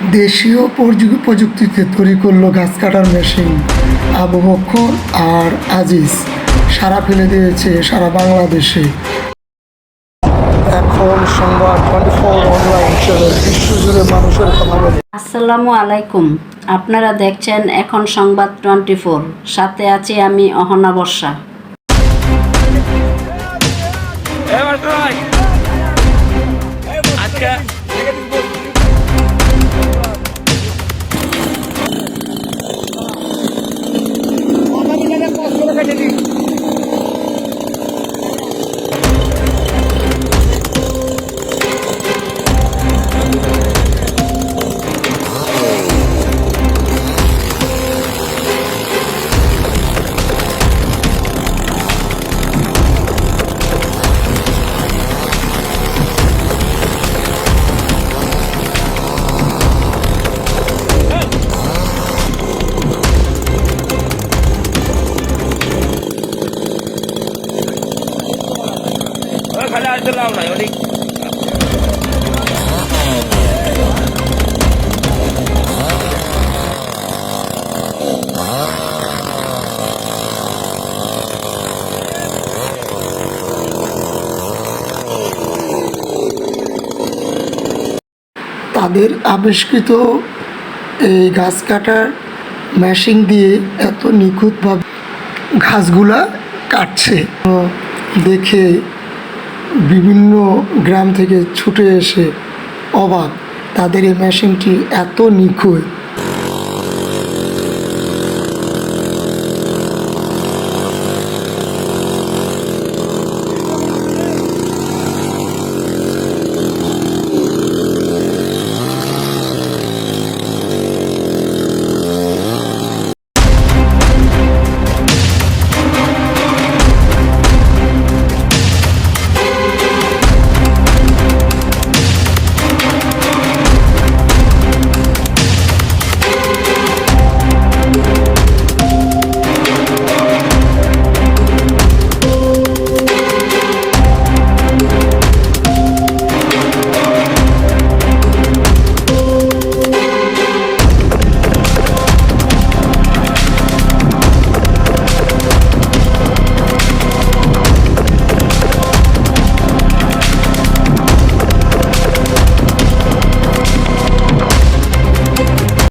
দেশীয় প্রযু- প্রযুক্তিতে তৈরি করল গাছ কাটার মেশিন। আবু বক্কর আর আজিজ সারা ফেলে দিয়েছে সারা বাংলাদেশে। এখন সংবাদ টোয়েন্টি ফোর অনলাইন চ্যানেল বিশ্বজুড়ে মানুষের কথা বলে। আসসালামু আলাইকুম। আপনারা দেখছেন এখন সংবাদ টোয়েন্টি ফোর। সাথে আছি আমি অহনা বর্ষা। তাদের আবিষ্কৃত এই গাছ কাটার মেশিন দিয়ে এত নিখুঁতভাবে ঘাসগুলা কাটছে। দেখে বিভিন্ন গ্রাম থেকে ছুটে এসে অবাক তাদের এই মেশিনটি এত নিখুঁত।